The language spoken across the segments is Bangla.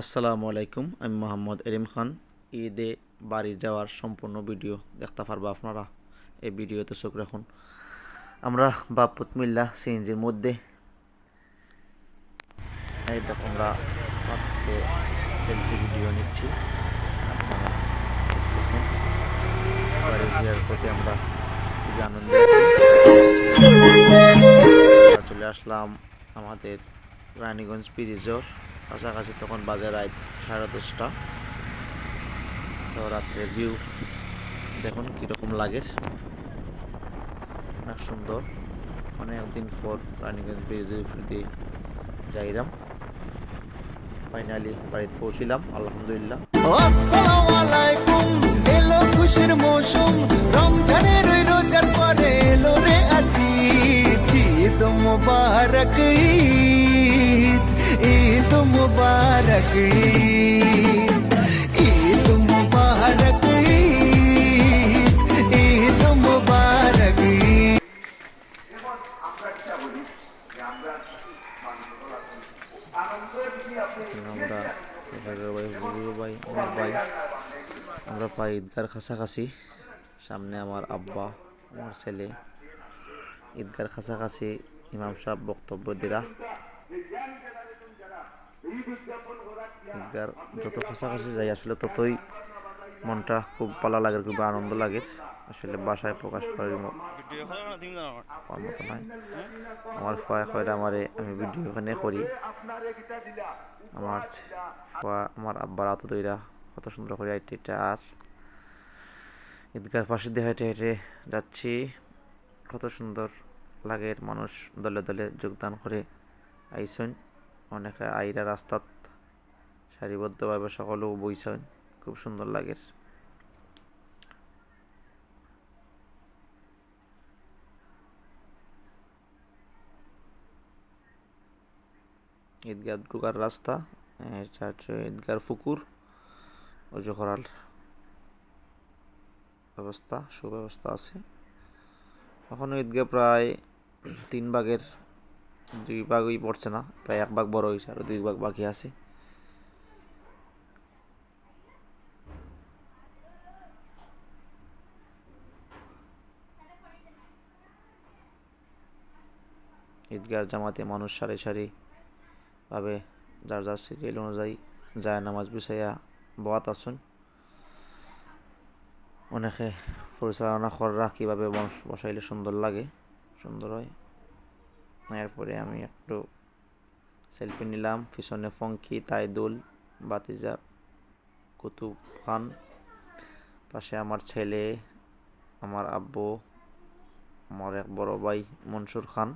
আসসালামু আলাইকুম, আমি মোহাম্মদ এরিম খান। ঈদে বাড়ি যাওয়ার সম্পূর্ণ ভিডিও দেখতে পারব আপনারা। এই ভিডিওতে চোখ রাখুন। আমরা বাপুত মিল্লা সিএনজির মধ্যে। এই দেখো আমরা সেলফি ভিডিও নিচ্ছি। প্রতি আমরা খুবই আনন্দে চলে আসলাম আমাদের রানীগঞ্জ ব্রিজর কাছাকাছি তখন বাজে রাত সাড়ে দশটা। তো রাত্রের ভিউ দেখুন কীরকম লাগে। অনেক সুন্দর। অনেক দিন পর রানীগঞ্জ ব্রিজের দিয়ে যাইলাম। ফাইনালি বাড়িতে পৌঁছিলাম, আলহামদুলিল্লাহ। খুশির মৌসুম। রমজানের রোজার পরে এলো রে ঈদ মুবারক ঈদ ঈদ মুবারক ঈদ ঈদ মুবারক আমরা ভাই হুজুর ভাই আমার ভাই আমরা প্রায় ঈদগার কাছাকাছি। সামনে আমার আব্বা আমার ছেলে। ঈদগার কাছাকাছি ইমাম সাহেব বক্তব্য দিরা ঈদগার যত কাছাকাছি যাই, আসলে ততই মনটা খুব ভালো লাগে খুব আনন্দ লাগে। আসলে বাসায় প্রকাশ করার মতো নয় আমার ফয়া খয়রা আমারে, আমি ভিডিও এখানে করি। আমার ফুয়া, আমার আব্বার আত দইরা কত সুন্দর করে হাইটে এটা আর ঈদগার পাশে দিয়ে হেঁটে হেঁটে যাচ্ছি। কত সুন্দর লাগে মানুষ দলে দলে যোগদান করে আইসন। অনেকে আইরা রাস্তাত সারিবদ্ধভাবে সকলেও বইছেন, খুব সুন্দর লাগে। ঈদগাহ ঢুকার রাস্তা, এটা হচ্ছে ঈদগার পুকুর অজু করার ব্যবস্থা, সুব্যবস্থা আছে। এখনও ঈদগাহ প্রায় তিন ভাগের দুই ভাগই পড়ছে না, প্রায় এক ভাগ বড় হয়েছে আর দুই ভাগ বাকি আছে। ঈদগার জামাতে মানুষ সারি সারি ভাবে যার যার সিরিয়াল অনুযায়ী যায়, নামাজ বিছাইয়া বয়াত আসুন অনেকে পরিচালনা কররা কীভাবে বস- বসাইলে সুন্দর লাগে, সুন্দর হয়। এরপরে আমি একটু সেলফি নিলাম। পিছনে ফঙ্কি, তাইদুল, বাতিজা, কুতুব খান, পাশে আমার ছেলে, আমার আব্বু, আমার এক বড় ভাই মনসুর খান।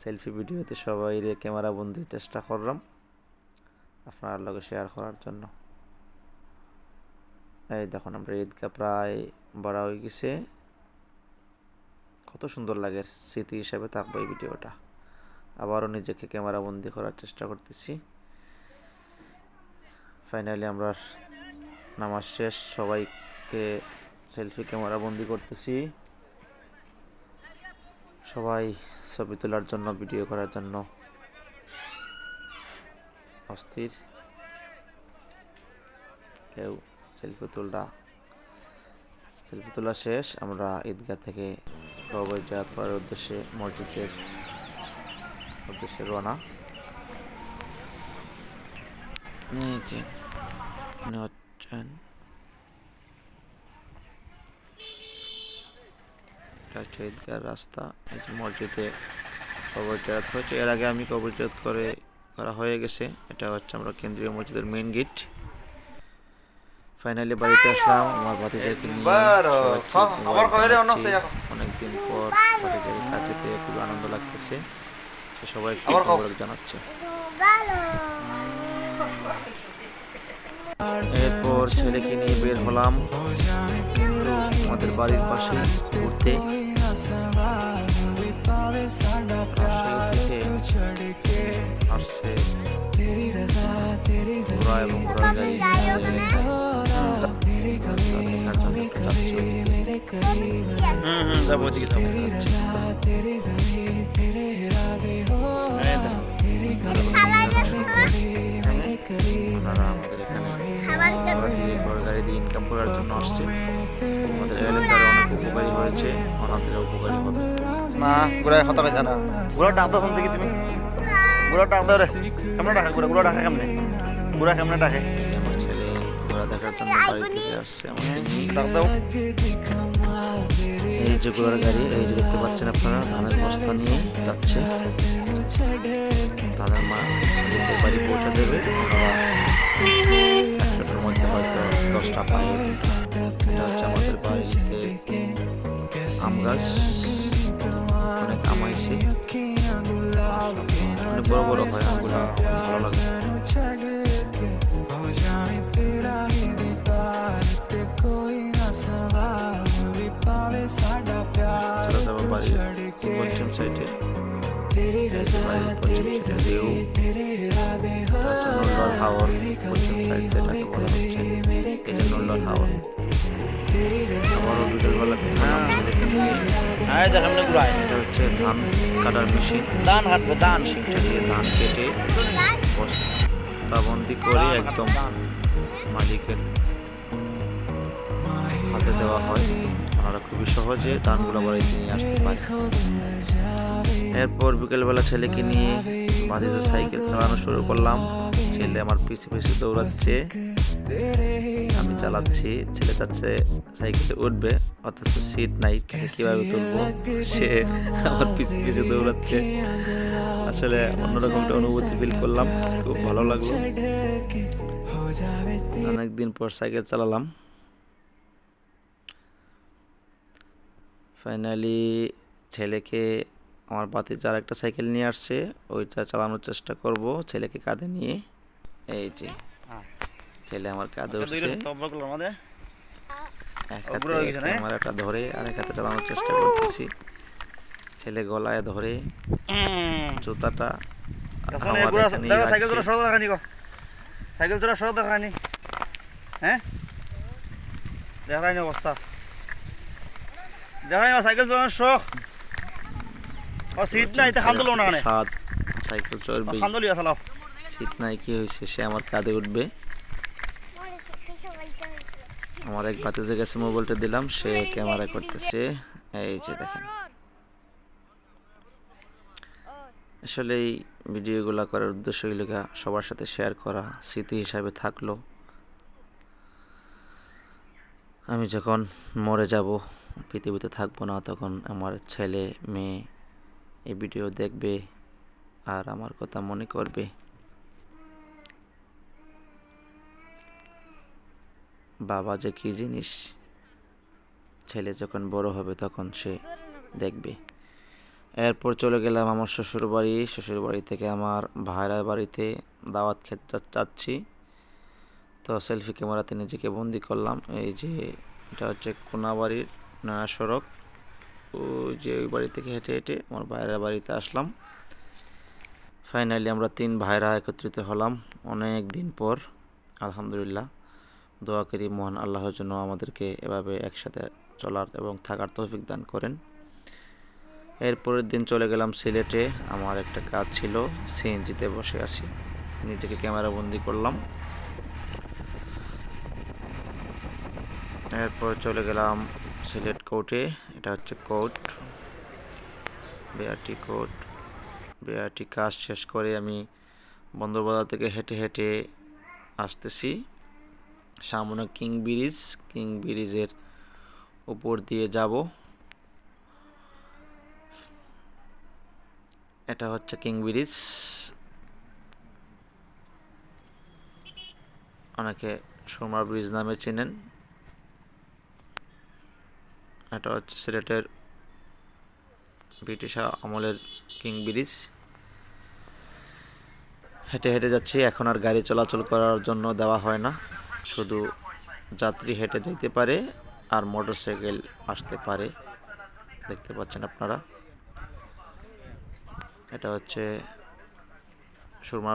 সেলফি ভিডিওতে সবাই রে ক্যামেরা বন্দির চেষ্টা করলাম আপনার লগে শেয়ার করার জন্য। এই দেখুন, আমরা ঈদগাহ প্রায় বড় হয়ে গেছে। কত সুন্দর লাগে স্মৃতি হিসাবে থাকবে এই ভিডিওটা। আবারও নিজেকে ক্যামেরা বন্দি করার চেষ্টা করতেছি। ফাইনালি আমরা নামাজ শেষ, সবাইকে সেলফি ক্যামেরা বন্দি করতেছি। সবাই ছবি তোলার জন্য, ভিডিও করার জন্য অস্থির। কেউ সেলফি তোলা সেলফি তোলা শেষ। আমরা ঈদগাহ থেকে কবর জায়াত করার উদ্দেশ্যে মসজিদের উদ্দেশ্যে রওনা। নিয়েছে হচ্ছেন ঈদগাহ রাস্তা মসজিদে কবর জায়াত হয়েছে এর আগে আমি কবর জায়াত করে করা হয়ে গেছে। এটা হচ্ছে আমরা কেন্দ্রীয় মসজিদের মেন গেট ফাইনালি বাড়িতে আসলাম। আমার ভাতিজাকে নিয়ে চালাচ্ছি। অনেকদিন পর ভাতিজাকে কাছে পেয়ে খুব আনন্দ লাগতেছে। সে সবাই জানাচ্ছে। এরপর ছেলেকে নিয়ে বের হলাম। আমাদের বাড়ির পাশে ঘুরতে। আসছে। ঘোড়া এবং ঘোড়ার গাড়ি। হুম হুম যাব ওদিকে যাব ওনারা আমাদের এখানে তুমি ঘুরে ডাক দাও রে কেমন ডাকা ঘুরে ঘুরে ডাকা কেমনে কেমনে ডাকে ঘোড়া জন্য বাড়ি থেকে আসছে এই যে ঘোড়ার গাড়ি, এই যে দেখতে পাচ্ছেন আপনারা, ধানের বস্তা নিয়ে যাচ্ছে। তাদের মা নিজেদের বাড়ি পৌঁছে দেবে। একশোটার মধ্যে হয়তো দশটা পায় এটা হচ্ছে আমাদের বাড়িতে আম গাছ। অনেক আম আইছে। অনেক বড় বড় হয় আমগুলো ভালো লাগে। পশ্চিম সাইডে হাওয়ার পশ্চিম সাইড যেটাকে বলা হচ্ছে। এই যে হাওয়ার। আমারও বিকেলবেলা ছেলেকে নিয়ে হ্যাঁ দেখ কেমনে গুড়ায় এটা হচ্ছে ধান কাটার মেশিন হাঁটবো দান সেটা দিয়ে ধান কেটে বস্তাবন্দি করে একদম মালিকের হাতে দেওয়া হয়। ওনারা খুবই সহজে ধানগুলো বাড়িতে নিয়ে আসতে পারে। এরপর বিকেলবেলা ছেলেকে নিয়ে বাড়িতে সাইকেল চালানো শুরু করলাম। ছেলে আমার পিছে পিছে দৌড়াচ্ছে। আমি চালাচ্ছি, ছেলে চাচ্ছে সাইকেলে উঠবে, অথচ সিট নাই, তাকে কীভাবে তুলবো? সে আমার পিছে পিছে দৌড়াচ্ছে। আসলে অন্যরকম একটা অনুভূতি ফিল করলাম, খুব ভালো লাগল। অনেকদিন পর সাইকেল চালালাম। ফাইনালি ছেলেকে আমার বাতি যার একটা সাইকেল নিয়ে আসছে ওইটা চালানোর চেষ্টা করব ছেলেকে কাঁধে নিয়ে। এই যে ছেলে আমার কাঁধে দুই উঠছে। রকম তবলা গুলো আমাদের এক হাতে ধরে চালানোর চেষ্টা করতেছি। ছেলে গলায় ধরে জুতাটা আমার দেখো সাইকেল। তোরা সরো দেখানি সাইকেল তোরা সরো দেখানি। হ্যাঁ? দেখানি অবস্থা। দেখানি সাইকেল চালানোর শখ। ও সিট নাই খান্দলো না কানে সাত সাইকেল চড়বে খান্দলি সিট নাই কি হয়েছে? সে আমার কাঁধে উঠবে। আমার এক গেছে মোবাইলটা দিলাম সে ক্যামেরা করতেছে। এই যে দেখেন। আসলে এই ভিডিওগুলো করার উদ্দেশ্য সবার সাথে শেয়ার করা স্মৃতি হিসাবে থাকল। আমি যখন মরে যাব, পৃথিবীতে থাকব না, তখন আমার ছেলে, মেয়ে এই ভিডিও দেখবে আর আমার কথা মনে করবে। বাবা যে কী জিনিস, ছেলে যখন বড় হবে তখন সে দেখবে। এরপর চলে গেলাম আমার শ্বশুর বাড়ি শ্বশুর বাড়ি থেকে আমার ভাইরার বাড়িতে দাওয়াত খেতে যাচ্ছি তো সেলফি ক্যামেরাতে নিজেকে বন্দি করলাম। এই যে এটা হচ্ছে কোনাবাড়ির নয়া সড়ক। ও যে ওই বাড়ি থেকে হেঁটে হেঁটে আমার ভাইয়ের বাড়িতে আসলাম। ফাইনালি আমরা তিন ভাইরা একত্রিত হলাম অনেক দিন পর। আলহামদুলিল্লাহ। দোয়া করি মহান আল্লাহর জন্য আমাদেরকে এভাবে একসাথে চলার এবং থাকার তৌফিক দান করেন। এরপরের দিন চলে গেলাম সিলেটে। আমার একটা কাজ ছিল, সিএনজিতে বসে আছি। নিজেকে ক্যামেরা বন্দি করলাম। এরপর চলে গেলাম সিলেট কোর্টে। এটা হচ্ছে কোর্ট। BRT court. বিআরটি কাজ শেষ করে আমি বন্দরবাজার থেকে হেঁটে হেঁটে আসতেছি। সামনে কিং ব্রিজ। কিং ব্রিজের উপর দিয়ে যাব। এটা হচ্ছে কিং ব্রিজ। অনেকে সোমা ব্রিজ নামে চেনেন। এটা হচ্ছে সিলেটের ব্রিটিশ আমলের কিং ব্রিজ। হেঁটে হেঁটে যাচ্ছি, এখন আর গাড়ি চলাচল করার জন্য দেওয়া হয় না। শুধু যাত্রী হেঁটে যেতে পারে আর মোটরসাইকেল আসতে পারে। দেখতে পাচ্ছেন আপনারা। এটা হচ্ছে সুরমা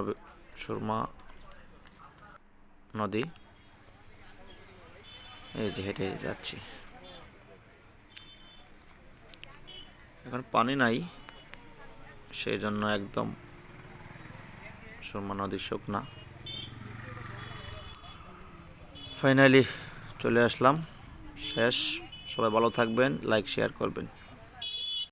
সুরমা নদী। এই যে হেঁটে যাচ্ছি। এখন পানি নাই সেই জন্য একদম সুরমা নদী শুকনা। ফাইনালি চলে আসলাম, শেষ। সবাই ভালো থাকবেন লাইক শেয়ার করবেন।